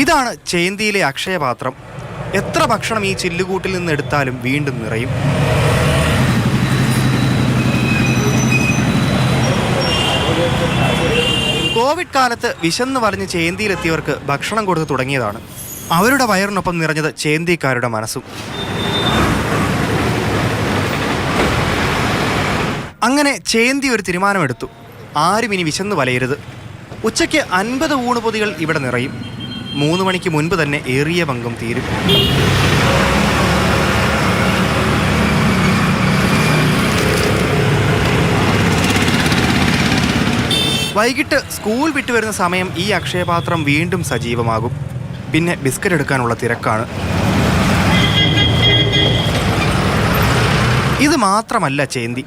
ഇതാണ് ചേന്തിയിലെ അക്ഷയപാത്രം. എത്ര ഭക്ഷണം ഈ ചില്ലുകൂട്ടിൽ നിന്ന് എടുത്താലും വീണ്ടും നിറയും. കോവിഡ് കാലത്ത് വിശന്ന് വലഞ്ഞ് ചേന്തിയിലെത്തിയവർക്ക് ഭക്ഷണം കൊടുത്തു തുടങ്ങിയതാണ്. അവരുടെ വയറിനൊപ്പം നിറഞ്ഞത് ചേന്തിക്കാരുടെ മനസ്സും. അങ്ങനെ ചേന്തി ഒരു തീരുമാനമെടുത്തു. ആരും ഇനി വിശന്ന് വലയരുത്. ഉച്ചയ്ക്ക് അൻപത് ഊണുപൊതികൾ ഇവിടെ നിറയും. മൂന്ന് മണിക്ക് മുൻപ് തന്നെ ഏറിയ പങ്കും തീരും. വൈകിട്ട് സ്കൂൾ വിട്ടു വരുന്ന സമയം ഈ അക്ഷയപാത്രം വീണ്ടും സജീവമാകും. പിന്നെ ബിസ്ക്കറ്റ് എടുക്കാനുള്ള തിരക്കാണ്. ഇത് മാത്രമല്ല ചേന്തി.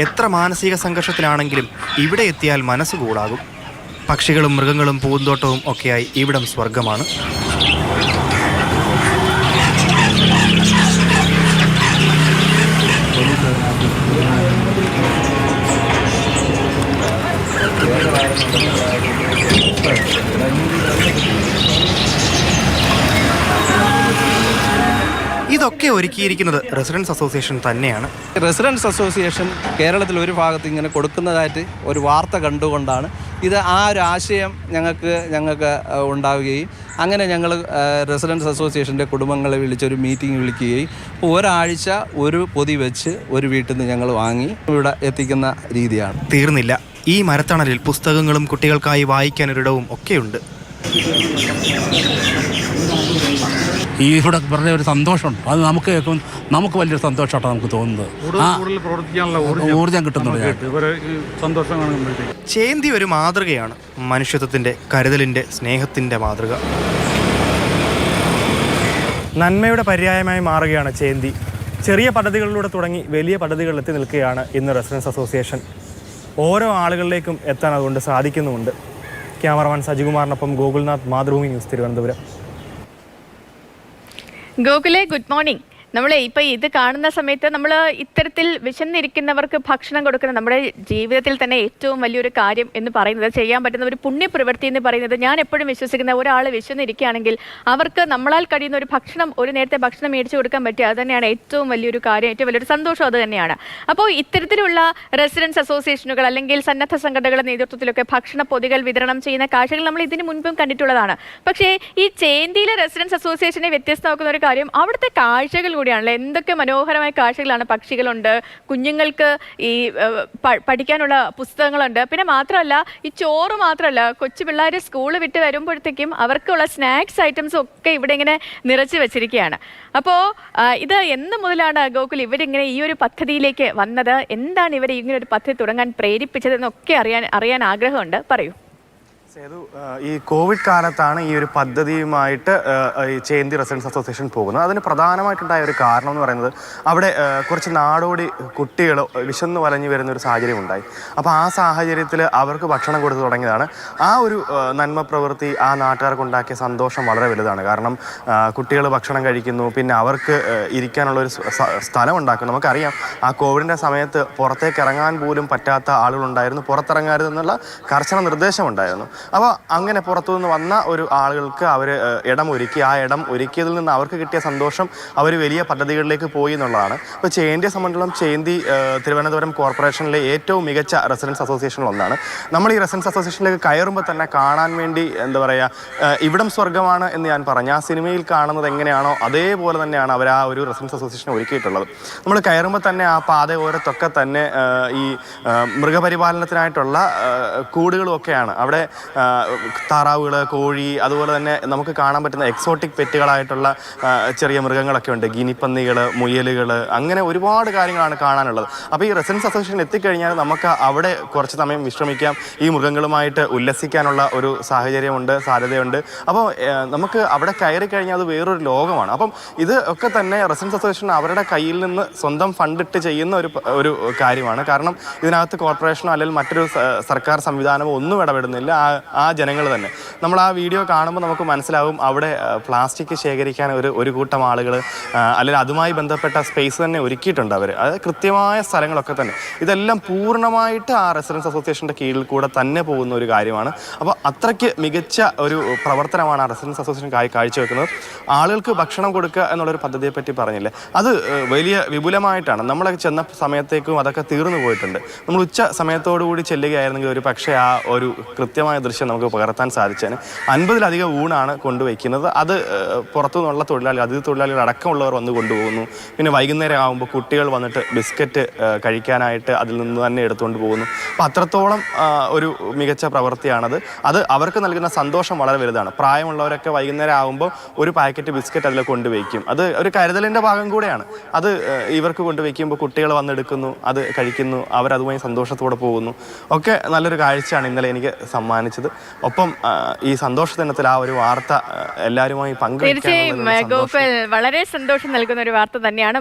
എത്ര മാനസിക സംഘർഷത്തിലാണെങ്കിലും ഇവിടെ എത്തിയാൽ മനസ്സ് കൂടാകും പക്ഷികളും മൃഗങ്ങളും പൂന്തോട്ടവും ഒക്കെയായി ഇവിടം സ്വർഗമാണ്. ഇതൊക്കെ ഒരുക്കിയിരിക്കുന്നത് റെസിഡൻസ് അസോസിയേഷൻ തന്നെയാണ്. റെസിഡൻസ് അസോസിയേഷൻ കേരളത്തിൽ ഒരു ഭാഗത്ത് ഇങ്ങനെ കൊടുക്കുന്നതായിട്ട് ഒരു വാർത്ത കണ്ടുകൊണ്ടാണ് ഇത് ആ ഒരു ആശയം ഞങ്ങൾക്ക് ഞങ്ങൾക്ക് ഉണ്ടാവുകയും അങ്ങനെ ഞങ്ങൾ റെസിഡൻസ് അസോസിയേഷന്റെ കുടുംബങ്ങളെ വിളിച്ചൊരു മീറ്റിംഗ് വിളിക്കുകയും ഒരാഴ്ച ഒരു പൊതി വെച്ച് ഒരു വീട്ടിൽ നിന്ന് ഞങ്ങൾ വാങ്ങി ഇവിടെ എത്തിക്കുന്ന രീതിയാണ്. തീർന്നില്ല. ഈ മരത്തണലിൽ പുസ്തകങ്ങളും കുട്ടികൾക്കായി വായിക്കാനൊരിടവും ഒക്കെയുണ്ട്. ഈ ഇവിടെ പറഞ്ഞ ഒരു സന്തോഷമുണ്ട്. അത് നമുക്ക് കേൾക്കും നമുക്ക് വലിയൊരു സന്തോഷമായിട്ടാണ് നമുക്ക് തോന്നുന്നത്. ഊർജം കിട്ടുന്നുണ്ട് ചേന്തി ഒരു മാതൃകയാണ് മനുഷ്യത്വത്തിന്റെ കരുതലിന്റെ സ്നേഹത്തിന്റെ മാതൃക. നന്മയുടെ പര്യായമായി മാറുകയാണ് ചേന്തി. ചെറിയ പദ്ധതികളിലൂടെ തുടങ്ങി വലിയ പദ്ധതികളിൽ എത്തി നിൽക്കുകയാണ് ഇന്ന് റെസിഡൻസ് അസോസിയേഷൻ. ഓരോ ആളുകളിലേക്കും എത്താൻ അതുകൊണ്ട് സാധിക്കുന്നുമുണ്ട്. ക്യാമറമാൻ സജികുമാറിനൊപ്പം ഗോകുൽനാഥ് മാതൃഭൂമി ന്യൂസ് തിരുവനന്തപുരം. ഗോകുലെ ഗുഡ് മോർണിംഗ്. നമ്മൾ ഇപ്പൊ ഇത് കാണുന്ന സമയത്ത് നമ്മൾ ഇത്തരത്തിൽ വിശന്നിരിക്കുന്നവർക്ക് ഭക്ഷണം കൊടുക്കുന്ന നമ്മുടെ ജീവിതത്തിൽ തന്നെ ഏറ്റവും വലിയൊരു കാര്യം എന്ന് പറയുന്നത് ചെയ്യാൻ പറ്റുന്ന ഒരു പുണ്യപ്രവൃത്തി എന്ന് പറയുന്നത് ഞാൻ എപ്പോഴും വിശ്വസിക്കുന്ന ഒരാൾ വിശന്നിരിക്കുകയാണെങ്കിൽ അവർക്ക് നമ്മളാൽ കഴിയുന്ന ഒരു ഭക്ഷണം ഒരു നേരത്തെ ഭക്ഷണം മേടിച്ചു കൊടുക്കാൻ പറ്റുക അത് തന്നെയാണ് ഏറ്റവും വലിയൊരു കാര്യം ഏറ്റവും വലിയൊരു സന്തോഷം അത് തന്നെയാണ്. അപ്പോൾ ഇത്തരത്തിലുള്ള റെസിഡൻസ് അസോസിയേഷനുകൾ അല്ലെങ്കിൽ സന്നദ്ധ സംഘടനകളുടെ നേതൃത്വത്തിലൊക്കെ ഭക്ഷണ പൊതികൾ വിതരണം ചെയ്യുന്ന കാഴ്ചകൾ നമ്മൾ ഇതിനു മുൻപും കണ്ടിട്ടുള്ളതാണ്. പക്ഷേ ഈ ചേന്തിയിലെ റെസിഡൻസ് അസോസിയേഷനെ വ്യത്യസ്തമാക്കുന്ന ഒരു കാര്യം അവിടുത്തെ കാഴ്ചകൾ കൂടിയാണല്ലോ? എന്തൊക്കെ മനോഹരമായ കാഴ്ചകളാണ് പക്ഷികളുണ്ട് കുഞ്ഞുങ്ങൾക്ക് ഈ പഠിക്കാനുള്ള പുസ്തകങ്ങളുണ്ട്. പിന്നെ മാത്രമല്ല ഈ ചോറ് മാത്രമല്ല കൊച്ചു പിള്ളേർ സ്കൂൾ വിട്ട് വരുമ്പോഴത്തേക്കും അവർക്കുള്ള സ്നാക്സ് ഐറ്റംസും ഒക്കെ ഇവിടെ ഇങ്ങനെ നിറച്ച് വെച്ചിരിക്കുകയാണ്. അപ്പോൾ ഇത് എന്ന് മുതലാണ് ഗോകുൽ ഇവരിങ്ങനെ ഈ ഒരു പദ്ധതിയിലേക്ക് വന്നത്? എന്താണ് ഇവരെ ഇങ്ങനെ ഒരു പദ്ധതി തുടങ്ങാൻ പ്രേരിപ്പിച്ചതെന്നൊക്കെ അറിയാൻ അറിയാൻ ആഗ്രഹമുണ്ട്? പറയൂ. സേതു ഈ കോവിഡ് കാലത്താണ് ഈ ഒരു പദ്ധതിയുമായിട്ട് ഈ ചേന്തി റെസിഡൻസ് അസോസിയേഷൻ പോകുന്നത്. അതിന് പ്രധാനമായിട്ടുണ്ടായ ഒരു കാരണം എന്ന് പറയുന്നത് അവിടെ കുറച്ച് നാടോടി കുട്ടികൾ വിശന്ന് വലഞ്ഞു വരുന്ന ഒരു സാഹചര്യം ഉണ്ടായി. അപ്പോൾ ആ സാഹചര്യത്തിൽ അവർക്ക് ഭക്ഷണം കൊടുത്തു തുടങ്ങിയതാണ്. ആ ഒരു നന്മ പ്രവൃത്തി ആ നാട്ടുകാർക്കുണ്ടാക്കിയ സന്തോഷം വളരെ വലുതാണ്. കാരണം കുട്ടികൾ ഭക്ഷണം കഴിക്കുന്നു പിന്നെ അവർക്ക് ഇരിക്കാനുള്ള ഒരു സ്ഥലം ഉണ്ടാക്കുന്നു. നമുക്കറിയാം ആ കോവിഡിന്റെ സമയത്ത് പുറത്തേക്ക് ഇറങ്ങാൻ പോലും പറ്റാത്ത ആളുകളുണ്ടായിരുന്നു. പുറത്തിറങ്ങരുതെന്നുള്ള കർശന നിർദ്ദേശമുണ്ടായിരുന്നു. അപ്പോൾ അങ്ങനെ പുറത്തുനിന്ന് വന്ന ഒരു ആളുകൾക്ക് അവർ ഇടം ഒരുക്കി ആ ഇടം ഒരുക്കിയതിൽ നിന്ന് അവർക്ക് കിട്ടിയ സന്തോഷം അവർ വലിയ പദ്ധതികളിലേക്ക് പോയി എന്നുള്ളതാണ്. ഇപ്പോൾ ചേന്തിയെ സംബന്ധിച്ചിടത്തോളം ചേന്തി തിരുവനന്തപുരം കോർപ്പറേഷനിലെ ഏറ്റവും മികച്ച റെസിഡൻസ് അസോസിയേഷനിൽ ഒന്നാണ്. നമ്മൾ ഈ റെസിഡൻസ് അസോസിയേഷനിലേക്ക് കയറുമ്പോൾ തന്നെ കാണാൻ വേണ്ടി എന്താ പറയുക ഇവിടം സ്വർഗമാണ് എന്ന് ഞാൻ പറഞ്ഞു. ആ സിനിമയിൽ കാണുന്നത് എങ്ങനെയാണോ അതേപോലെ തന്നെയാണ് അവർ ആ ഒരു റെസിഡൻസ് അസോസിയേഷൻ ഒരുക്കിയിട്ടുള്ളത്. നമ്മൾ കയറുമ്പോൾ തന്നെ ആ പാത ഓരത്തൊക്കെ തന്നെ ഈ മൃഗപരിപാലനത്തിനായിട്ടുള്ള കൂടുകളുമൊക്കെയാണ് അവിടെ താറാവുകൾ കോഴി അതുപോലെ തന്നെ നമുക്ക് കാണാൻ പറ്റുന്ന എക്സോട്ടിക് പെറ്റുകളായിട്ടുള്ള ചെറിയ മൃഗങ്ങളൊക്കെ ഉണ്ട്. ഗിനിപ്പന്നികൾ മുയലുകൾ അങ്ങനെ ഒരുപാട് കാര്യങ്ങളാണ് കാണാനുള്ളത്. അപ്പോൾ ഈ റെസിഡൻസ് അസോസിയേഷൻ എത്തിക്കഴിഞ്ഞാൽ നമുക്ക് അവിടെ കുറച്ച് സമയം വിശ്രമിക്കാം. ഈ മൃഗങ്ങളുമായിട്ട് ഉല്ലസിക്കാനുള്ള ഒരു സാഹചര്യമുണ്ട് സാധ്യതയുണ്ട്. അപ്പോൾ നമുക്ക് അവിടെ കയറി കഴിഞ്ഞാൽ അത് വേറൊരു ലോകമാണ്. അപ്പം ഇത് ഒക്കെ തന്നെ റെസിഡൻസ് അസോസിയേഷൻ അവരുടെ കയ്യിൽ നിന്ന് സ്വന്തം ഫണ്ടിട്ട് ചെയ്യുന്ന ഒരു ഒരു കാര്യമാണ്. കാരണം ഇതിനകത്ത് കോർപ്പറേഷനോ അല്ലെങ്കിൽ മറ്റൊരു സർക്കാർ സംവിധാനമോ ഒന്നും ഇടപെടുന്നില്ല. ആ ആ ജനങ്ങൾ തന്നെ. നമ്മൾ ആ വീഡിയോ കാണുമ്പോൾ നമുക്ക് മനസ്സിലാവും അവിടെ പ്ലാസ്റ്റിക് ശേഖരിക്കാൻ ഒരു ഒരു കൂട്ടം ആളുകൾ അല്ലെങ്കിൽ അതുമായി ബന്ധപ്പെട്ട സ്പേസ് തന്നെ ഒരുക്കിയിട്ടുണ്ട് അവർ അത് കൃത്യമായ സ്ഥലങ്ങളൊക്കെ തന്നെ. ഇതെല്ലാം പൂർണമായിട്ട് ആ റെസിഡൻസ് അസോസിയേഷന്റെ കീഴിൽ കൂടെ തന്നെ പോകുന്ന ഒരു കാര്യമാണ്. അപ്പോൾ അത്രയ്ക്ക് മികച്ച ഒരു പ്രവർത്തനമാണ് ആ റെസിഡൻസ് അസോസിയേഷൻ കാഴ്ചവെക്കുന്നത്. ആളുകൾക്ക് ഭക്ഷണം കൊടുക്കുക എന്നുള്ളൊരു പദ്ധതിയെ പറ്റി പറഞ്ഞില്ലേ. അത് വലിയ വിപുലമായിട്ടാണ്. നമ്മളൊക്കെ ചെന്ന സമയത്തേക്കും അതൊക്കെ തീർന്നു പോയിട്ടുണ്ട്. നമ്മൾ ഉച്ച സമയത്തോടു കൂടി ചെല്ലുകയായിരുന്നെങ്കിൽ ഒരു പക്ഷേ ആ ഒരു കൃത്യമായ ദൃശ്യം നമുക്ക് പകർത്താൻ സാധിച്ചേനെ. അൻപതിലധികം ഊണാണ് കൊണ്ടുവയ്ക്കുന്നത്. അത് പുറത്തുനിന്നുള്ള പുറത്തു നിന്നുള്ള തൊഴിലാളികൾ അതിഥി തൊഴിലാളികൾ അടക്കമുള്ളവർ വന്ന് കൊണ്ടുപോകുന്നു. പിന്നെ വൈകുന്നേരം ആകുമ്പോൾ കുട്ടികൾ വന്നിട്ട് ബിസ്ക്കറ്റ് കഴിക്കാനായിട്ട് അതിൽ നിന്ന് തന്നെ എടുത്തുകൊണ്ട് പോകുന്നു. അപ്പോൾ അത്രത്തോളം ഒരു മികച്ച പ്രവൃത്തിയാണത്. അത് അവർക്ക് നൽകുന്ന സന്തോഷം വളരെ വലുതാണ്. പ്രായമുള്ളവരൊക്കെ വൈകുന്നേരം ആകുമ്പോൾ ഒരു പാക്കറ്റ് ബിസ്ക്കറ്റ് അതിൽ കൊണ്ടുവയ്ക്കും. അത് ഒരു കരുതലിന്റെ ഭാഗം കൂടെയാണ്. അത് ഇവർക്ക് കൊണ്ടുവയ്ക്കുമ്പോൾ കുട്ടികൾ വന്നെടുക്കുന്നു അത് കഴിക്കുന്നു അവരതുമായി സന്തോഷത്തോടെ പോകുന്നു. ഒക്കെ നല്ലൊരു കാഴ്ചയാണ് ഇന്നലെ എനിക്ക് സമ്മാനിച്ചത്. ഒപ്പം ഈ സന്തോഷ ദിനത്തിൽ ആ ഒരു വാർത്ത എല്ലാവരുമായി തീർച്ചയായും ഗോകുൽ വളരെ സന്തോഷം നൽകുന്ന ഒരു വാർത്ത തന്നെയാണ്.